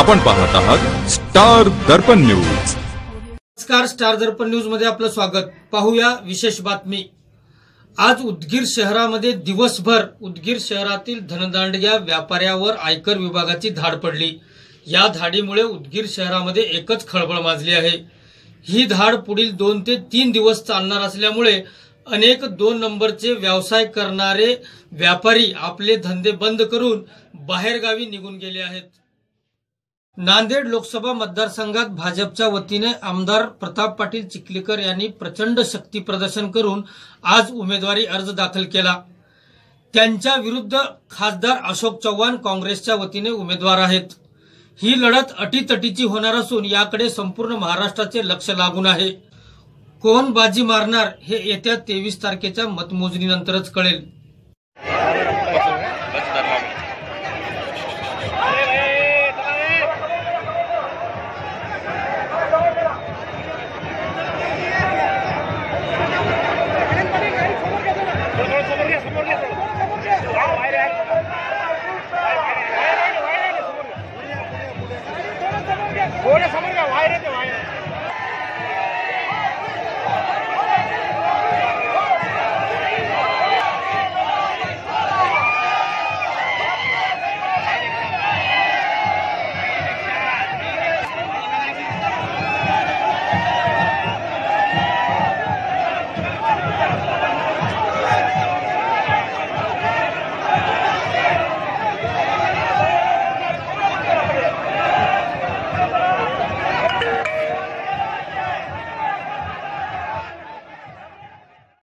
आपण पाहत आहात स्टार दर्पण न्यूज. नमस्कार स्टार दर्पण न्यूजमध्ये आपलं स्वागत. पाहूया विशेष बातमी. आज उदगीर शहरामध्ये दिवसभर उदगीर शहरातील धनदांडग्या व्यापाऱ्यावर आयकर विभागाची धाड पडली. या धाडीमुळे उदगीर शहरामध्ये एकच खळबळ माजली आहे. ही धाड पुढील दोन ते तीन दिवस चालणार असल्यामुळे अनेक दोन नंबरचे व्यवसाय करणारे व्यापारी आपले धंदे बंद करून बाहेरगावी निघून गेले आहेत. नांदेड लोकसभा मतदारसंघात भाजपच्या वतीने आमदार प्रताप पाटील चिखलीकर यांनी प्रचंड शक्ती प्रदर्शन करून आज उमेदवारी अर्ज दाखल केला. त्यांच्या विरुद्ध खासदार अशोक चव्हाण काँग्रेसच्या वतीने उमेदवार आहेत. ही लढत अटीतटीची होणार असून याकडे संपूर्ण महाराष्ट्राचे लक्ष लागून आहे. कोण बाजी मारणार हे येत्या तेवीस तारखेच्या मतमोजणीनंतरच कळेल. समोर घ्या बाहेर